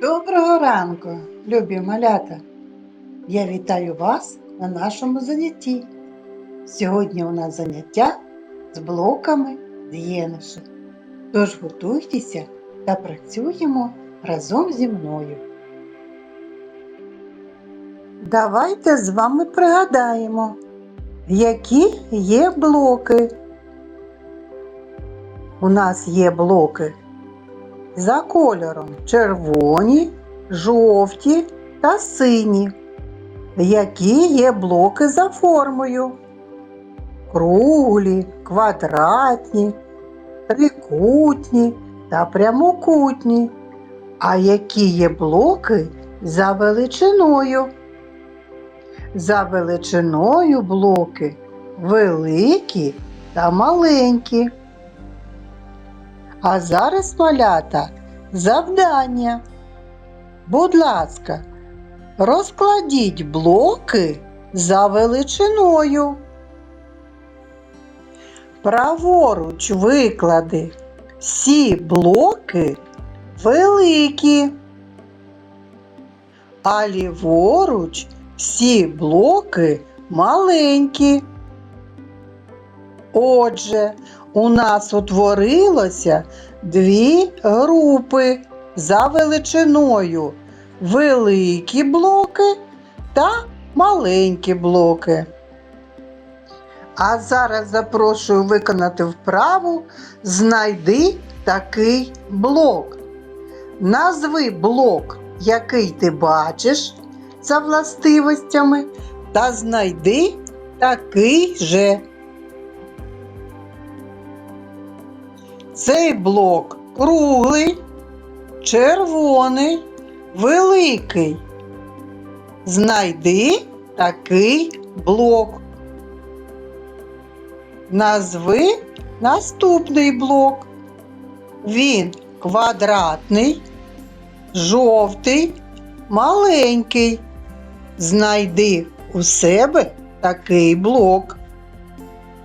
Доброго ранку, любі малята! Я вітаю вас на нашому занятті. Сьогодні у нас заняття з блоками з'єднуша. Тож готуйтеся та працюємо разом зі мною. Давайте з вами пригадаємо, які є блоки. У нас є блоки за кольором червоні, жовті та сині. Які є блоки за формою? Круглі, квадратні, трикутні та прямокутні. А які є блоки за величиною? За величиною блоки великі та маленькі. А зараз, малята, завдання. Будь ласка, розкладіть блоки за величиною. Праворуч виклади всі блоки великі, а ліворуч всі блоки маленькі. Отже, у нас утворилося дві групи за величиною великі блоки та маленькі блоки. А зараз запрошую виконати вправу Знайди такий блок. Назви блок, який ти бачиш за властивостями, та знайди такий же. Цей блок круглий, червоний, великий. Знайди такий блок. Назви наступний блок. Він квадратний, жовтий, маленький. Знайди у себе такий блок.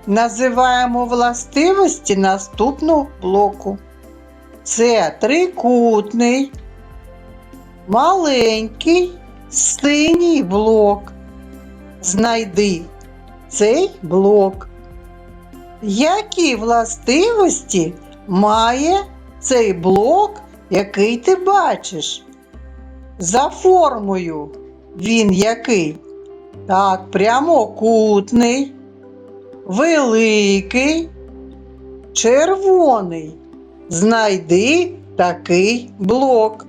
Називаємо властивості наступного блоку. Це трикутний, маленький, синій блок. Знайди цей блок. Які властивості має цей блок, який ти бачиш? За формою він який? Так, прямокутний великий, червоний. Знайди такий блок.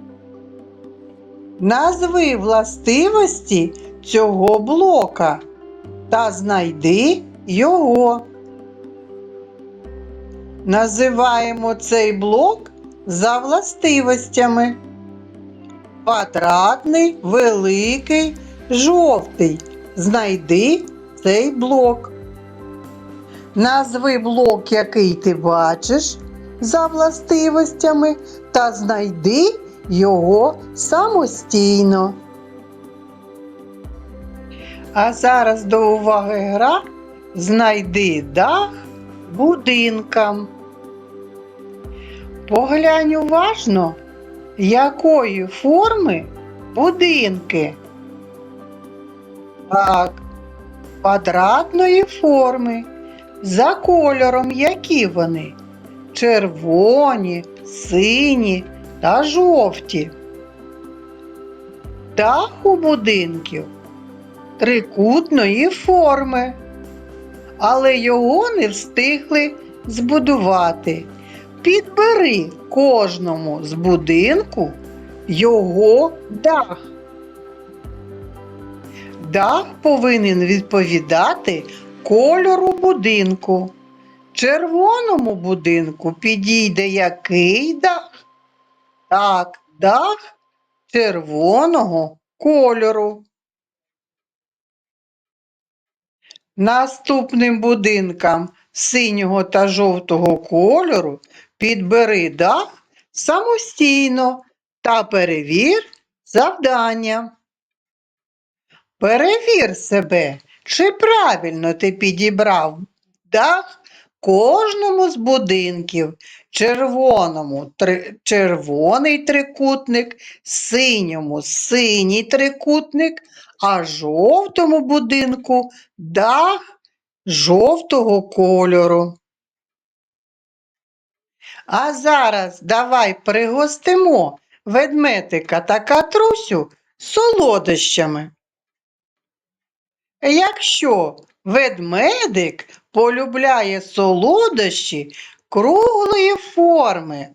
Назви властивості цього блока та знайди його. Називаємо цей блок за властивостями. Квадратний, великий, жовтий. Знайди цей блок. Назви блок, який ти бачиш за властивостями, та знайди його самостійно. А зараз до уваги гра знайди дах будинкам. Поглянь уважно, якої форми будинки. Так, квадратної форми. За кольором які вони? Червоні, сині та жовті. Дах у будинків трикутної форми, але його не встигли збудувати. Підбери кожному з будинку його дах. Дах повинен відповідати кольору будинку. Червоному будинку підійде який дах? Так, дах червоного кольору. Наступним будинкам синього та жовтого кольору підбери дах самостійно та перевір завдання. Перевір себе, чи правильно ти підібрав дах кожному з будинків. Червоному три, червоний трикутник, синьому синій трикутник, а жовтому будинку дах жовтого кольору. А зараз давай пригостимо ведметика та катрусю солодощами. Якщо ведмедик полюбляє солодощі круглої форми,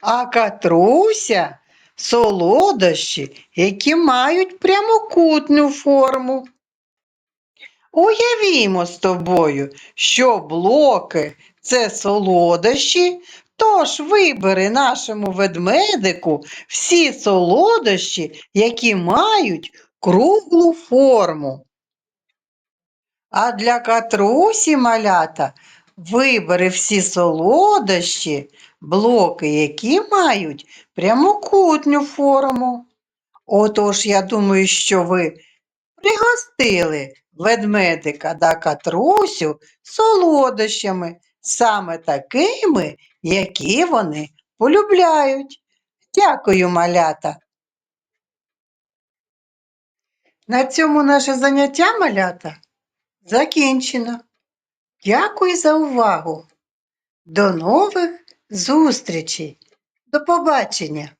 а катруся солодощі, які мають прямокутну форму. Уявімо з тобою, що блоки це солодощі, тож вибери нашому ведмедику всі солодощі, які мають круглу форму. А для катрусі малята вибери всі солодощі, блоки, які мають прямокутню форму. Отож, я думаю, що ви пригостили ведмедика та катрусю солодощами, саме такими, які вони полюбляють. Дякую, малята. На цьому наше заняття малята закінчено. Дякую за увагу. До нових зустрічей. До побачення!